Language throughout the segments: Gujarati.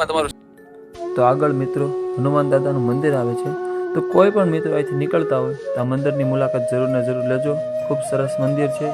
કેબી તમારું તો આગળ મિત્રો, હનુમાન દાદાનું મંદિર આવે છે, તો કોઈ પણ મિત્રો અહીંથી નીકળતા હોય, તો આ મંદિરની મુલાકાત જરૂર ને જરૂર લેજો. ખૂબ સરસ મંદિર છે.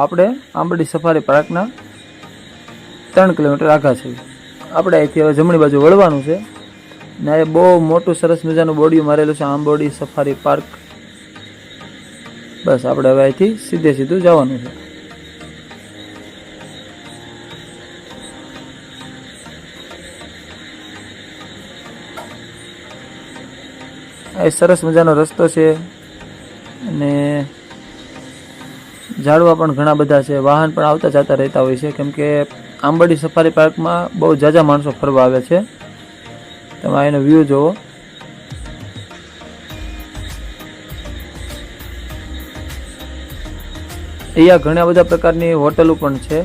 આપણે આંબડી સફારી પાર્કના ત્રણ કિલોમીટર આઘા છે. આપણે અહીંથી હવે જમણી બાજુ વળવાનું છે. ને એ બહુ મોટું સરસ મજાનું બોડિયું મારેલું છે, આંબોડી સફારી પાર્ક. બસ, આપણે હવે અહીંથી સીધે સીધું જવાનું છે. આ સરસ મજાનો રસ્તો છે. અને ઝાડવા પણ ઘણા બધા છે. વાહન પણ આવતા જતા રહેતા હોય છે. કેમ કે આંબડી સફારી પાર્કમાં બહુ જાજા માણસો ફરવા આવે છે. તમે એનો વ્યૂ જુઓ. અહીંયા ઘણા બધા પ્રકારની હોટલો પણ છે.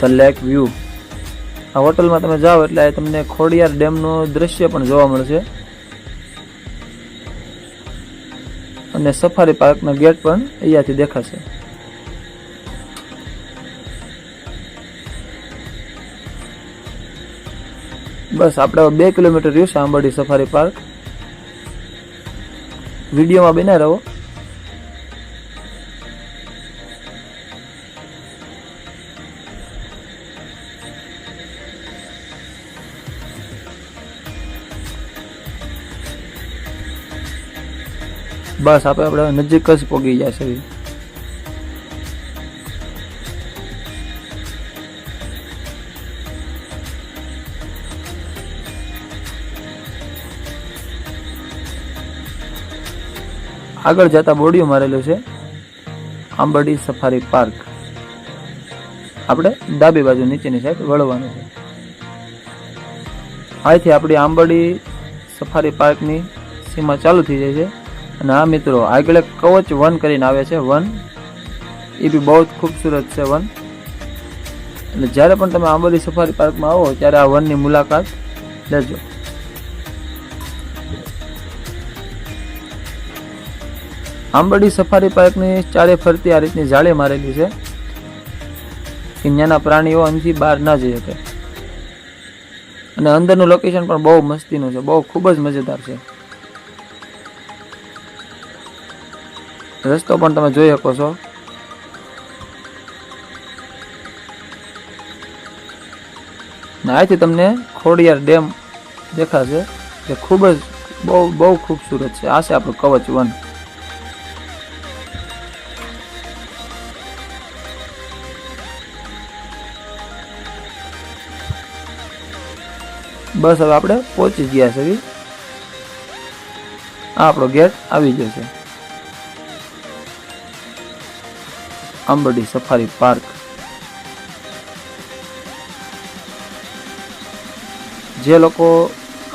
ધ લેક વ્યૂ આ હોટલમાં તમે જાઓ એટલે તમને ખોડિયાર ડેમનું દ્રશ્ય પણ જોવા મળશે. અને સફારી પાર્કનો ગેટ પણ અહીંયાથી દેખાશે. બસ, આપણે બે કિલોમીટર રહ્યું છે આંબરડી સફારી પાર્ક. વિડીયોમાં બન્યા રહો. બસ આપણે આપણે નજીક જ પગી છે. આગળ જતા બોડીઓ મારેલું છે. Ambardi safari park. આપણે ડાબી બાજુ નીચેની સાઈડ વળવાનું છે. અહીંથી આપણી આંબરડી સફારી પાર્કની સીમા ચાલુ થઈ જાય છે. અને આ મિત્રો આગળ કવચ વન કરીને આવે છે, વન. એ બી બહુ જ ખૂબસૂરત છે, વન. એટલે જ્યારે પણ તમે આંબોલી સફારી પાર્કમાં આવો, ત્યારે આ વનની મુલાકાત લેજો. આંબરડી સફારી પાર્કની ચારે ફરતી આ રીતની જાળી મારેલી છે કે ત્યાંના પ્રાણીઓ અહીંથી બહાર ના જઈ શકે. અને અંદરનું લોકેશન પણ બહુ મસ્તીનું છે, બહુ ખૂબ જ મજેદાર છે. રસ્તો પણ તમે જોઈ શકો છો. અહીંથી તમને ખોડિયાર ડેમ દેખાશે, જે ખૂબ જ બહુ બહુ ખૂબસૂરત છે. આ છે આપણું કવચ વન. બસ હવે આપણે પહોંચી ગયા છે. આ આપણો ગેટ આવી છે. Ambardi safari park. જે લોકો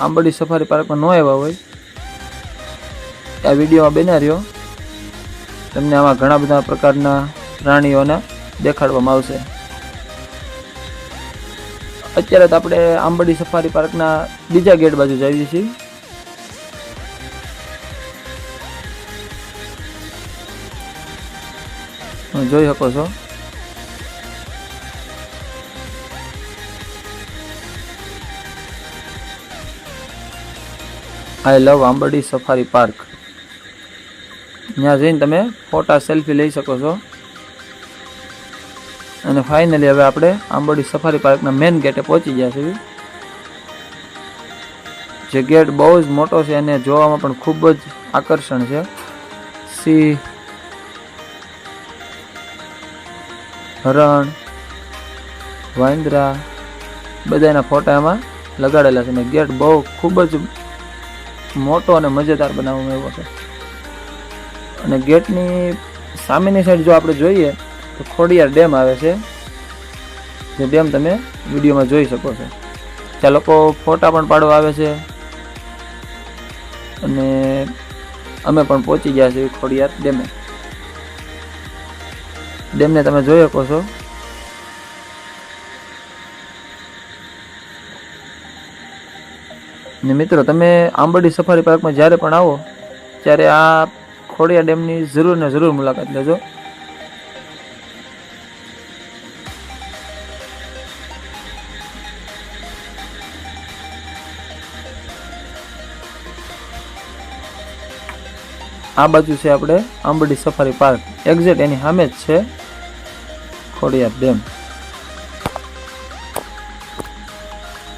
આંબરડી સફારી પાર્કમાં ન આવ્યા હોય, આ વિડીયોમાં બન્યા રહ્યો. તમને આમાં ઘણા બધા પ્રકારના પ્રાણીઓને દેખાડવામાં આવશે. અત્યારે તો આપણે આંબરડી સફારી પાર્કના બીજા ગેટ બાજુ જઈએ છીએ. જોઈ શકો છો. I love Ambardi safari park ત્યાં જઈને તમે ફોટા સેલ્ફી લઈ શકો છો. અને ફાઇનલી હવે આપણે આંબરડી સફારી પાર્કના મેઇન ગેટે પહોંચી ગયા છીએ. જે ગેટ બહુ જ મોટો છે અને જોવામાં પણ ખૂબ જ આકર્ષણ છે. સિંહ હરણ વાંદરા બધાના ફોટા એમાં લગાડેલા છે અને ગેટ બહુ ખૂબ જ મોટો અને મજેદાર બનાવવામાં આવ્યો છે. અને ગેટની સામેની સાઈડ જો આપણે જોઈએ, તો ખોડિયાર ડેમ આવે છે. જે ડેમ તમે વિડીયોમાં જોઈ શકો છો. ત્યાં લોકો ફોટા પણ પાડવા આવે છે. અને અમે પણ પહોંચી ગયા છીએ ખોડિયાર ડેમે. ડેમને તમે જોઈ શકો છો. ને મિત્રો, તમે આંબરડી સફારી પાર્કમાં જ્યારે પણ આવો, ત્યારે આ ખોડિયા ડેમની જરૂર ને જરૂર મુલાકાત લેજો. આ બાજુ છે આપણે આંબરડી સફારી પાર્ક. એક્ઝેક્ટ એની સામે જ છે. ખોડિયાર ડેમ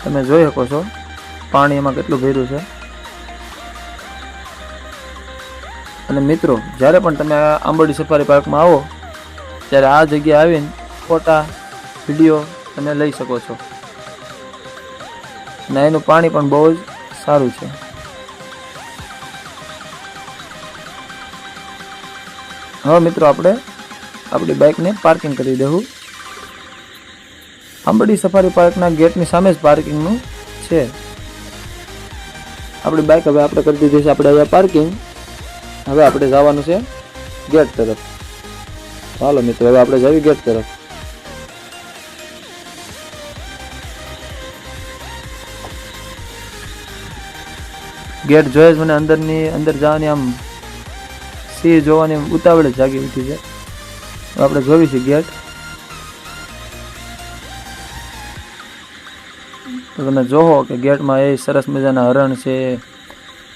તમે જોઈ શકો છો, પાણી એમાં કેટલું ભર્યું છે. અને મિત્રો, જ્યારે પણ તમે આ આંબરડી સફારી પાર્કમાં આવો, ત્યારે આ જગ્યાએ આવીને ફોટા, વીડિયો તમે લઈ શકો છો. અને એનું પાણી પણ બહુ જ સારું છે. હવે મિત્રો, આપણે આપણી બાઇકને પાર્કિંગ કરી દેવું. આંબડી સફારી પાર્કના ગેટની સામે જ પાર્કિંગનું છે. આપણી બાઇક હવે આપણે કરી દીધી છે આપણે હવે પાર્કિંગ હવે આપણે જવાનું છે ગેટ તરફ. ચાલો મિત્રો, હવે આપણે જઈએ ગેટ તરફ. ગેટ જોયે જ મને અંદરની, અંદર જવાની આમ સિંહ જોવાની ઉતાવળે જાગી ઉઠી છે. આપણે જોવી છે ગેટ. તો તમે જોહો કે ગેટમાં એ સરસ મજાના હરણ છે,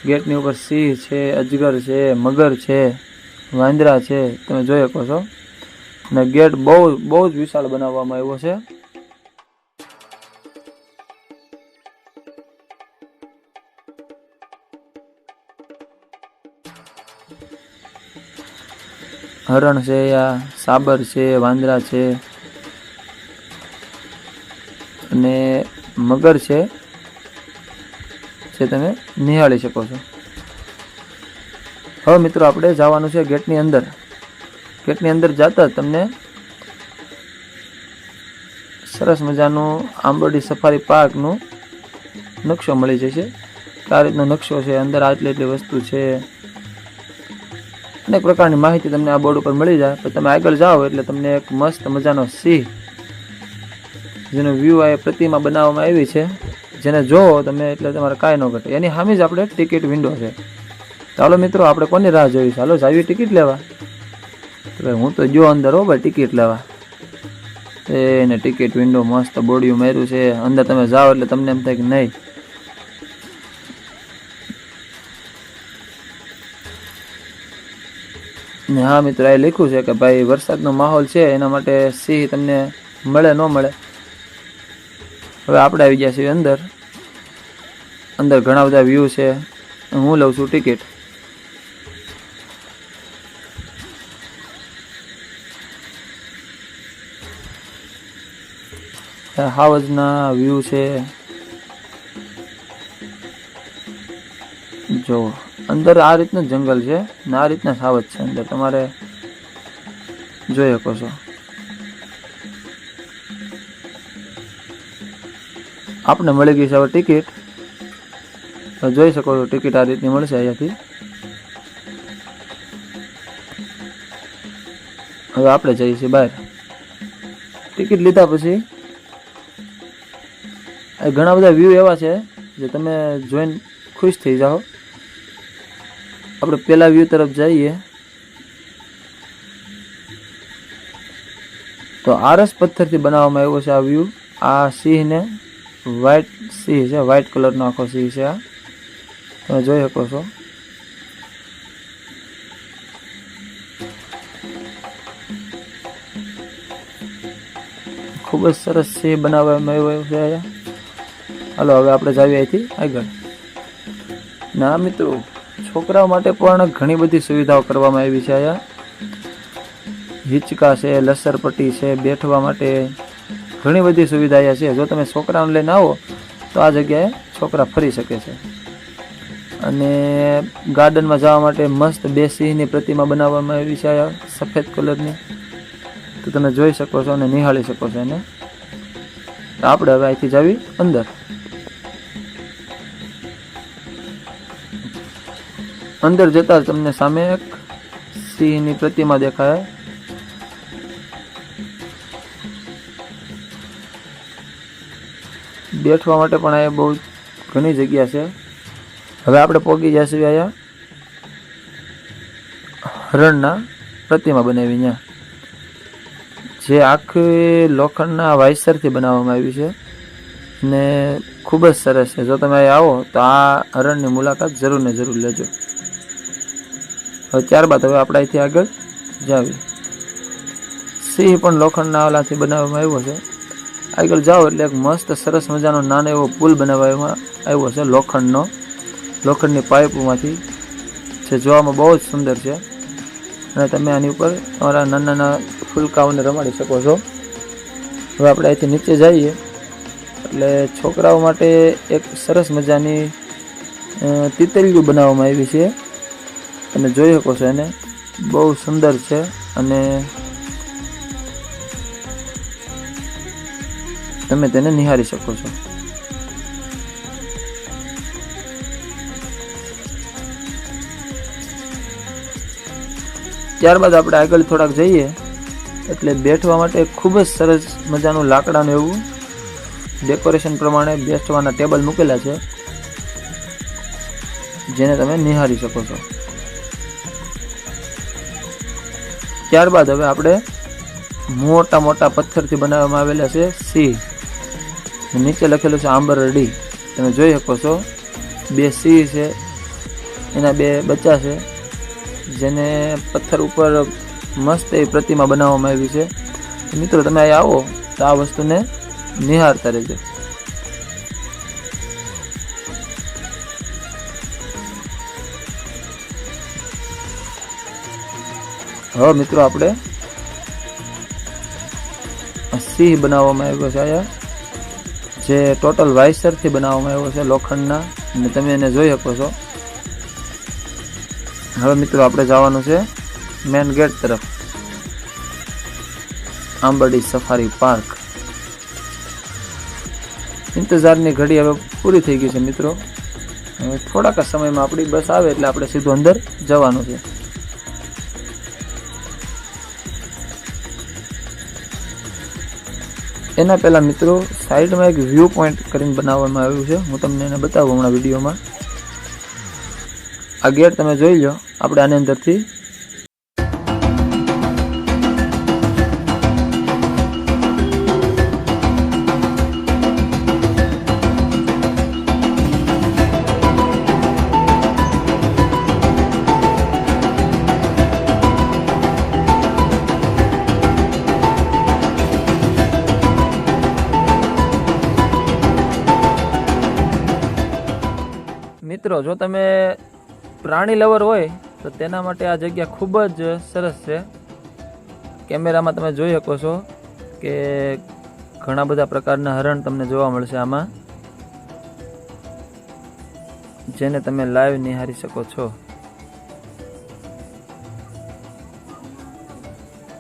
ગેટની ઉપર સિંહ છે, અજગર છે, મગર છે, વાંદરા છે. તમે જોઈ શકો છો. અને ગેટ બહુ બહુ જ વિશાળ બનાવવામાં આવ્યો છે. હરણ છે યા સાબર છે, વાંદરા છે અને મગર છે જે તમે નિહાળી શકો છો. હવે મિત્રો આપણે જવાનું છે ગેટની અંદર. ગેટની અંદર જતા તમને સરસ મજાનું આંબરડી સફારી પાર્કનું નકશો મળી જશે. આ રીતનો નકશો છે, અંદર આટલી એટલી વસ્તુ છે. અનેક પ્રકારની માહિતી તમને આ બોર્ડ ઉપર મળી જાય. પછી તમે આગળ જાઓ એટલે તમને એક મસ્ત મજાનો સિંહ, જેનો વ્યૂ આ પ્રતિમા બનાવવામાં આવી છે. જેને જોવો તમે એટલે તમારે કાંઈ ન ઘટે. એની સામે જ આપણે ટિકિટ વિન્ડો છે. ચાલો મિત્રો, આપણે કોની રાહ જોઈ ચાલો જાવી ટિકિટ લેવા. તો હું તો જો અંદર હો ભાઈ ટિકિટ લેવા. એને ટિકિટ વિન્ડો મસ્ત બોડિયું માર્યું છે. અંદર તમે જાઓ એટલે તમને એમ થાય કે નહીં. હા મિત્રો, એ લખ્યું છે કે ભાઈ વરસાદનો માહોલ છે, એના માટે સિંહ તમને મળે, ન મળે. હવે આપણે આવી ગયા છીએ અંદર. અંદર ઘણા બધા વ્યૂ છે. હું લઉં છું ટિકિટ હાવજના વ્યૂ છે. જો અંદર આ રીતનું જંગલ છે ને આ રીતના સાવજ છે. અંદર તમારે જોઈ શકો છો. આપણે મળી ગઈ છે હવે ટિકિટ. જોઈ શકો છો, ટિકિટ આ રીતની મળશે અહીંયાથી. હવે આપણે જઈએ છીએ બહાર. ટિકિટ લીધા પછી ઘણા બધા વ્યૂ એવા છે, જે તમે જોઈને ખુશ થઈ જાઓ. આપણે પેલા વ્યૂ તરફ જઈએ તો આરસ પથ્થરથી બનાવવામાં આવ્યો છે આ વ્યૂ આ સિંહને વ્હાઈટ સિંહ છે વ્હાઈટ કલરનો આખો સિંહ છે આ તમે જોઈ શકો છો ખૂબ જ સરસ સિંહ બનાવવામાં આવ્યો છે અહીંયા હાલો હવે આપણે જાવીએ અહીંથી આગળ ના મિત્રો છોકરાઓ માટે પણ ઘણી બધી સુવિધાઓ કરવામાં આવી છે અહીંયા. હિંચકા છે, લસરપટ્ટી છે, બેઠવા માટે ઘણી બધી સુવિધા અહીંયા છે. જો તમે છોકરાઓને લઈને આવો, તો આ જગ્યાએ છોકરા ફરી શકે છે. અને ગાર્ડનમાં જવા માટે મસ્ત બે સિંહની પ્રતિમા બનાવવામાં આવી છે અહીંયા, સફેદ કલરની. તો તમે જોઈ શકો છો અને નિહાળી શકો છો એને. આપણે હવે અહીંથી જવી અંદર. અંદર જતા તમને સામે એક સિંહની પ્રતિમા દેખાય. બેઠવા માટે પણ અહીંયા બહુ ઘણી જગ્યા છે. હવે આપણે પહોંચી જઈશું અહીંયા. હરણના પ્રતિમા બનાવી ત્યાં જે આખી લોખંડના વાયસરથી બનાવવામાં આવી છે ને ખૂબ જ સરસ છે. જો તમે અહીં આવો તો આ હરણની મુલાકાત જરૂર ને જરૂર લેજો. હવે ત્યારબાદ હવે આપણે અહીંથી આગળ જાવી. સિંહ પણ લોખંડના ઓલાથી બનાવવામાં આવ્યો છે. આગળ જાઓ એટલે એક મસ્ત સરસ મજાનો નાનો એવો પુલ બનાવવામાં આવ્યો છે લોખંડનો. લોખંડની પાઇપોમાંથી જે જોવામાં બહુ જ સુંદર છે. અને તમે આની ઉપર તમારા નાના નાના ફૂલકાઓને રમાડી શકો છો. હવે આપણે અહીંથી નીચે જઈએ. એટલે છોકરાઓ માટે એક સરસ મજાની તિતલીઓ બનાવવામાં આવી છે. તમે જોઈ શકો છો એને. બહુ સુંદર છે અને તમે તેને નિહાળી શકો છો. ત્યારબાદ આપણે આગળ થોડાક જઈએ, એટલે બેઠવા માટે ખૂબ જ સરસ મજાનું લાકડાનું એવું ડેકોરેશન પ્રમાણે બેસવાના ટેબલ મૂકેલા છે, જેને તમે નિહાળી શકો છો. ત્યારબાદ હવે આપણે મોટા મોટા પથ્થરથી બનાવવામાં આવેલા છે સિંહ નીચે લખેલું છે આંબરડી તમે જોઈ શકો છો, બે સિંહ છે, એના બે બચ્ચા છે, જેને પથ્થર ઉપર મસ્ત એવી પ્રતિમા બનાવવામાં આવી છે. મિત્રો, તમે અહીં આવો, તો આ વસ્તુને નિહાળતા રહેજો. હવે મિત્રો, આપણે સિંહ બનાવવામાં આવ્યો છે અહીંયા. જે ટોટલ વાઇસરથી બનાવવામાં આવ્યો છે લોખંડના. અને તમે એને જોઈ શકો છો. હવે, મિત્રો, આપણે જવાનું છે મેન ગેટ તરફ. Ambardi safari park. ઇંતજારની ઘડી હવે પૂરી થઈ ગઈ છે, મિત્રો. હવે થોડાક સમયમાં આપણી બસ આવે એટલે આપણે સીધું અંદર જવાનું છે. એના પહેલાં મિત્રો, સાઈડમાં એક વ્યૂ પોઈન્ટ કરીને બનાવવામાં આવ્યું છે. હું તમને એને બતાવું હમણાં વિડીયોમાં. આ ગેટ તમે જોઈ લો. આપણે આની અંદરથી મિત્રો, જો તમે પ્રાણી લવર હોય, તો તેના માટે આ જગ્યા ખૂબ જ સરસ છે. કેમેરામાં તમે જોઈ શકો છો કે ઘણા બધા પ્રકારના હરણ તમને જોવા મળશે આમાં, જેને તમે લાઈવ નિહાળી શકો છો.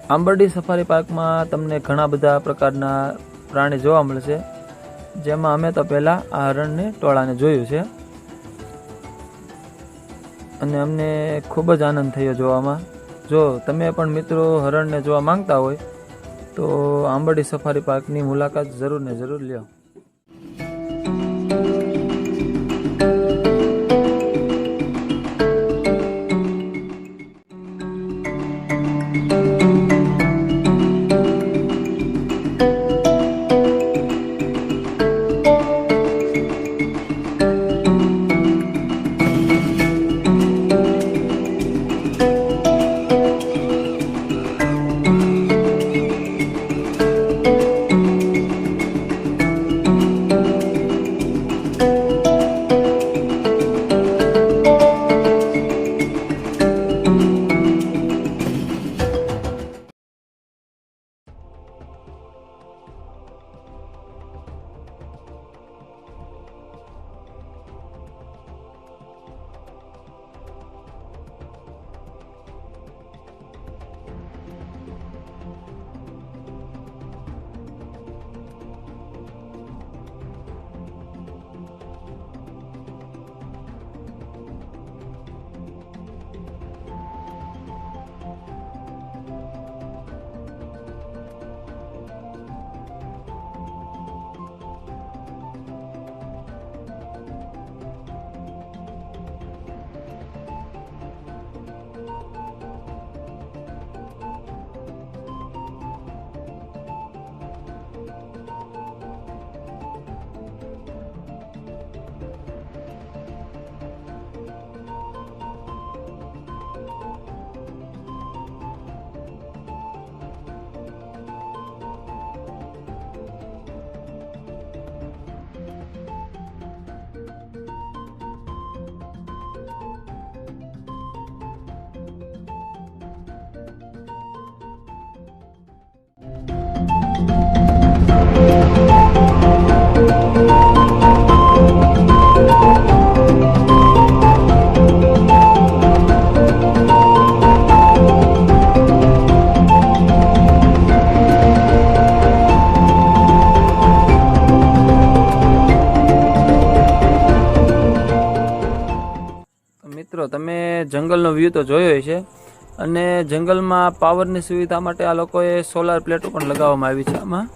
આંબરડી સફારી પાર્કમાં તમને ઘણા બધા પ્રકારના પ્રાણી જોવા મળશે, જેમાં અમે તો પહેલાં આ હરણને ટોળાને જોયું છે. અને અમને ખૂબ જ આનંદ થયો જોવામાં. જો તમે પણ મિત્રો હરણને જોવા માંગતા હોય, તો આંબરડી સફારી પાર્કની મુલાકાત જરૂર ને જરૂર લ્યો. વ્યૂ તો જોયો છે અને જંગલમાં પાવરની સુવિધા માટે આ લોકોએ સોલાર પ્લેટો પણ લગાવવામાં આવી છે આમાં.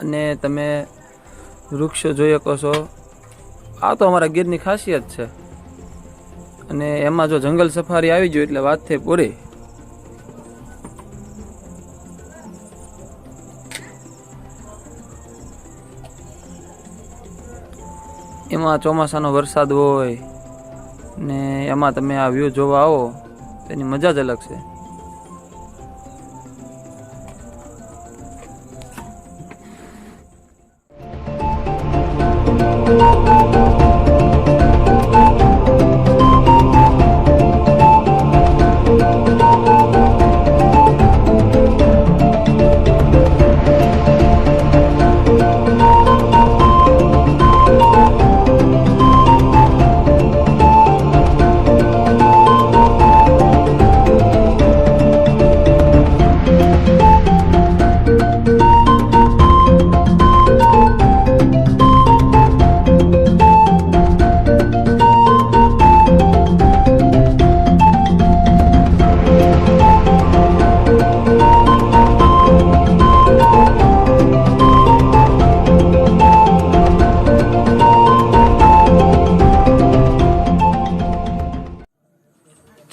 અને તમે વૃક્ષો જોઈ શકો છો. આ તો અમારા ગીરની ખાસિયત છે. અને એમાં જો જંગલ સફારી આવી જોઈએ એટલે વાત થઈ પૂરી. એમાં ચોમાસાનો વરસાદ હોય ને એમાં તમે આ વ્યૂ જોવા આવો તેની મજા જ અલગ છે.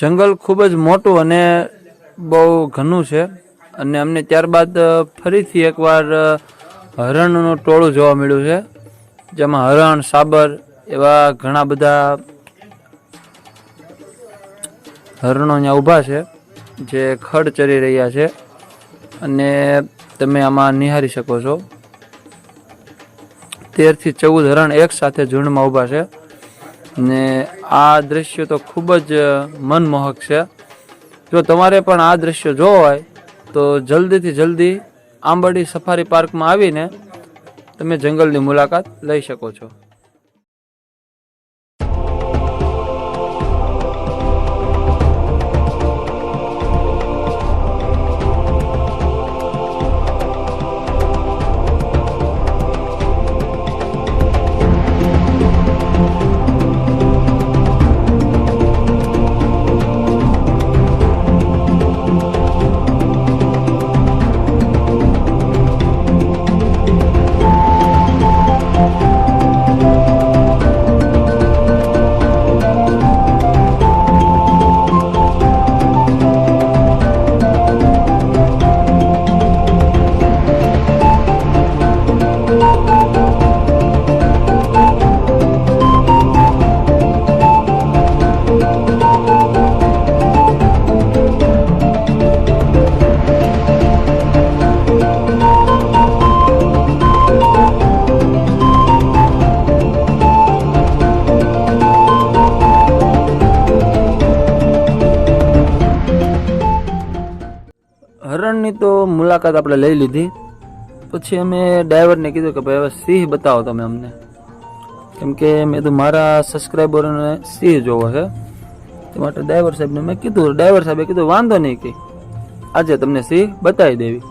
જંગલ ખૂબ જ મોટું અને બહુ ઘનું છે. અને અમને ત્યારબાદ ફરીથી એકવાર હરણનું ટોળું જોવા મળ્યું છે. જેમાં હરણ, સાબર એવા ઘણા બધા હરણો અહીંયા ઊભા છે, જે ખડ ચરી રહ્યા છે. અને તમે આમાં નિહારી શકો છો. તેરથી ચૌદ હરણ એક સાથે ઝુંડમાં ઊભા છે. ને આ દ્રશ્ય તો ખૂબ જ મનમોહક છે. જો તમારે પણ આ દ્રશ્ય જોવો હોય, તો જલ્દીથી જલ્દી આંબરડી સફારી પાર્કમાં આવીને તમે જંગલની મુલાકાત લઈ શકો છો. મુલાકાત આપણે લઈ લીધી. પછી અમે ડ્રાઈવરને કીધું કે ભાઈ હવે સિંહ બતાવો તમે અમને. કેમ કે મેં તો મારા સબસ્ક્રાઈબરોને સિંહ જોવો છે. તે માટે ડ્રાઈવર સાહેબને મેં કીધું, ડ્રાઈવર સાહેબે કીધું, વાંધો નહીં કે. આજે તમને સિંહ બતાવી દેવી.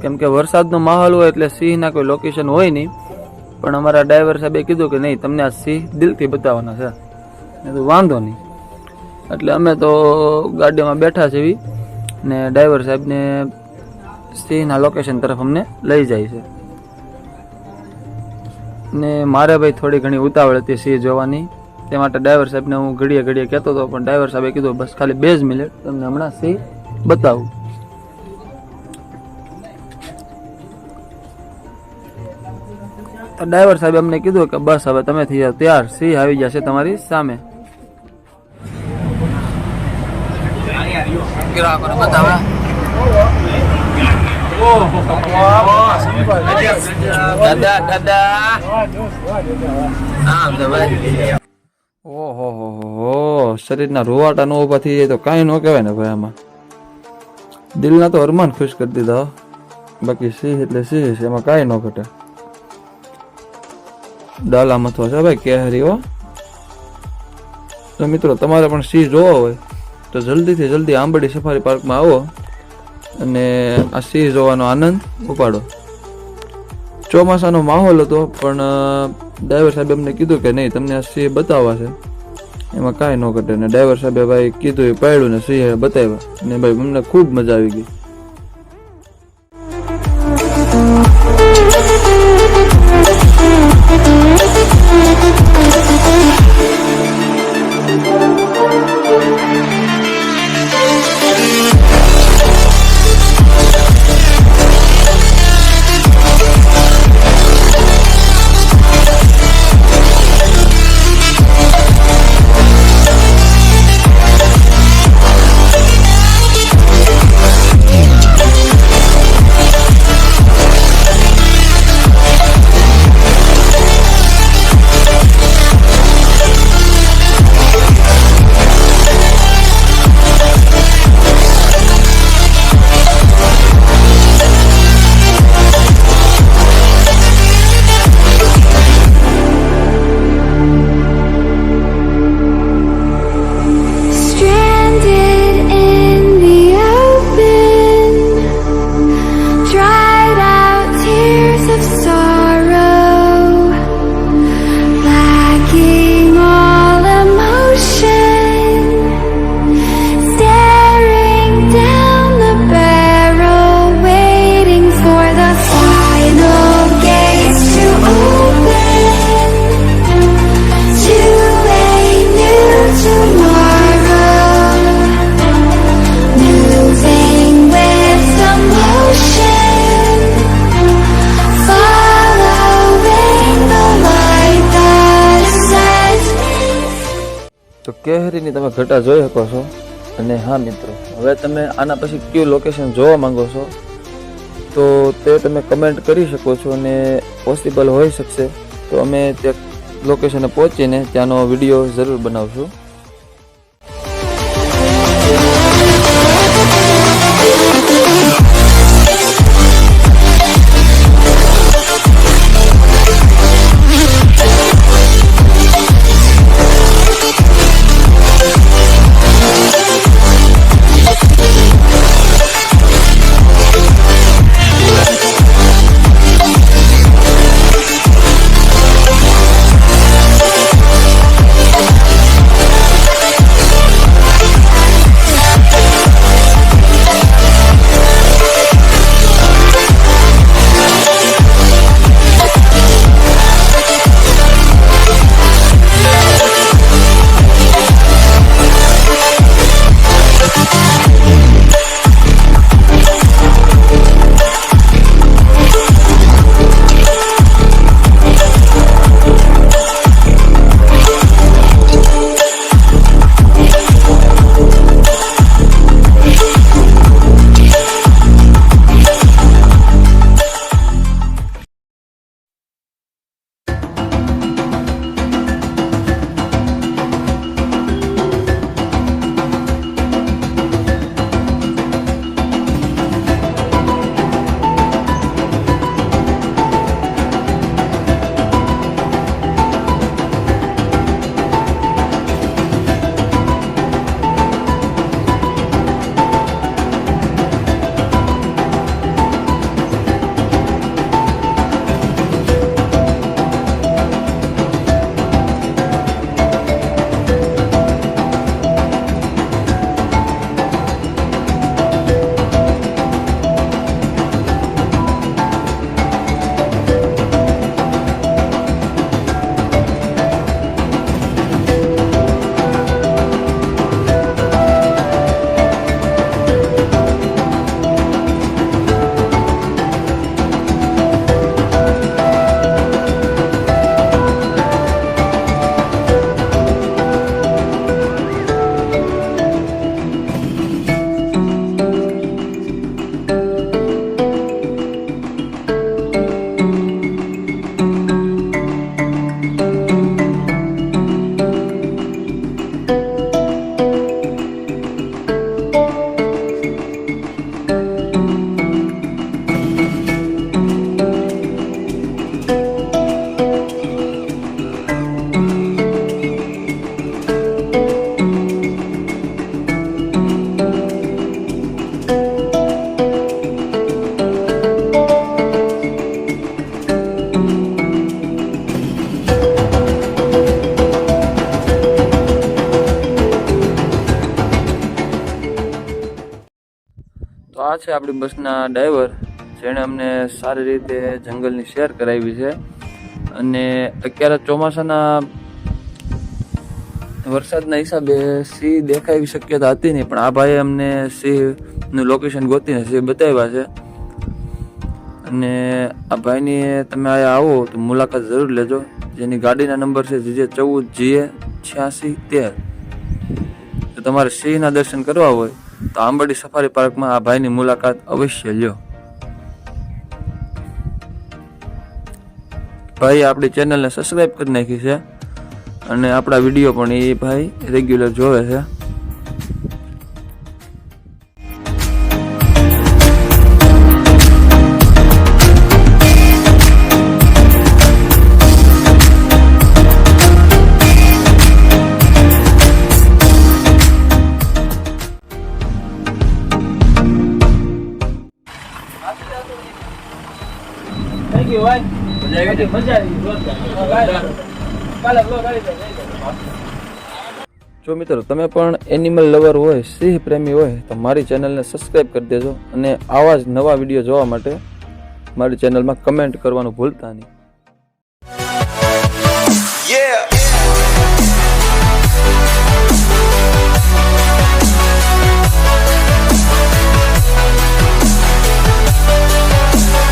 કેમ કે વરસાદનો માહોલ હોય એટલે સિંહના કોઈ લોકેશન હોય નહીં. પણ અમારા ડ્રાઈવર સાહેબે કીધું કે નહીં, તમને આ સિંહ દિલથી બતાવવાના છે. વાંધો નહીં. એટલે અમે તો ગાડીમાં બેઠા છે એવી ને ડ્રાઈવર સાહેબને સિંહના લોકેશન તરફ અમને લઈ જાય છે. ને મારે ભાઈ થોડી ઘણી ઉતાવળ હતી સિંહ જોવાની. તે માટે ડ્રાઈવર સાહેબને હું ઘડીએ ઘડીએ કહેતો હતો, પણ ડ્રાઈવર સાહેબે કીધું, બસ ખાલી બે જ મિનિટ, તમને હમણાં સિંહ બતાવું. તો ડ્રાઈવર સાહેબે અમને કીધું કે, બસ, હવે તમે થઈ જાઓ ત્યાર. સિંહ આવી જશે તમારી સામે. ગ્રાહકોને બતાવો. દાદા દાદા. તો ભાઈ. ઓહો, હો હો શરીરના રૂવાટા નો ઊભા થઈ તો કાંઈ ન કહેવાય ને ભાઈ આમાં. દિલના તો અરમાન ખુશ કરી દીધા બાકી સિંહ એટલે સિંહ છે, એમાં કાંઈ ન ઘટે. ડાલા મથવા છે ભાઈ કેહરી, હો. તો મિત્રો, તમારે પણ સિંહ જોવો હોય. તો જલ્દીથી જલ્દી આંબડી સફારી પાર્કમાં આવો અને આ સિંહ જોવાનો આનંદ ઉપાડો. ચોમાસાનો માહોલ હતો, પણ ડ્રાઈવર સાહેબે અમને કીધું કે નહીં, તમને આ સિંહ બતાવવા છે. એમાં કાંઈ ન ઘટે. ને ડ્રાઈવર સાહેબે ભાઈ કીધું એ પાડ્યું ને સિંહે બતાવ્યા. ને ભાઈ, અમને ખૂબ મજા આવી ગઈ. ઘટા જોઈ શકો છો. અને હા, મિત્રો, હવે તમે આના પછી કયું લોકેશન જોવા માંગો છો, તો તે તમે કમેન્ટ કરી શકો છો અને પોસિબલ હોઈ શકશે. તો અમે તે લોકેશને પહોંચીને ત્યાંનો વીડિયો જરૂર બનાવશું. છે આપણી બસના ડ્રાઈવર, જેણે અમને સારી રીતે જંગલની શેર કરાવી છે. અને અત્યારે ચોમાસાના વરસાદના હિસાબે સિંહ દેખાવી શક્યતા હતી નહીં, પણ આ ભાઈએ અમને સિંહનું લોકેશન ગોતીને સિંહ બતાવ્યા છે. અને આ ભાઈની તમે અહીંયા આવો તો મુલાકાત જરૂર લેજો. જેની ગાડીના નંબર છે જે ચૌદ જીએ છ્યાસી તેર. તો તમારે સિંહના દર્શન કરવા હોય. તો આંબરડી સફારી પાર્કમાં આ ભાઈની મુલાકાત અવશ્ય લ્યો. ભાઈ આપણી ચેનલને સબસ્ક્રાઈબ કરી નાખી છે અને આપણા વીડિયો પણ એ ભાઈ રેગ્યુલર જોવે છે. જો મિત્રો તમે પણ એનિમલ લવર હોય સિંહ પ્રેમી હોય તો મારી ચેનલને સબસ્ક્રાઈબ કરી દેજો અને આવા જ નવા વીડિયો જોવા માટે મારી ચેનલમાં કમેન્ટ કરવાનું ભૂલતા નહીં.